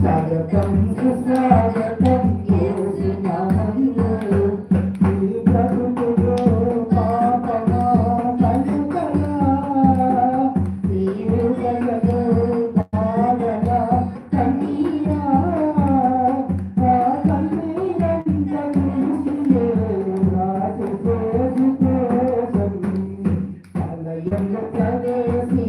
స్వాగతం సుస్వాగతం యేసు నామములో ఈ ప్రభువులో పాపన కలుగగా ఈ హృదయలో బాధన కన్నీరా? ఆ కన్నీరంత కృషియే రాజు పోజు కోసం అలయంలో ప్రవేశి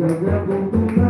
人家不图难。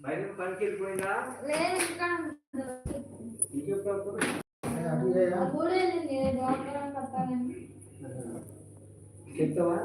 బయట పనికి వెళ్ళిపోయిందా? లేదు చెప్తావా?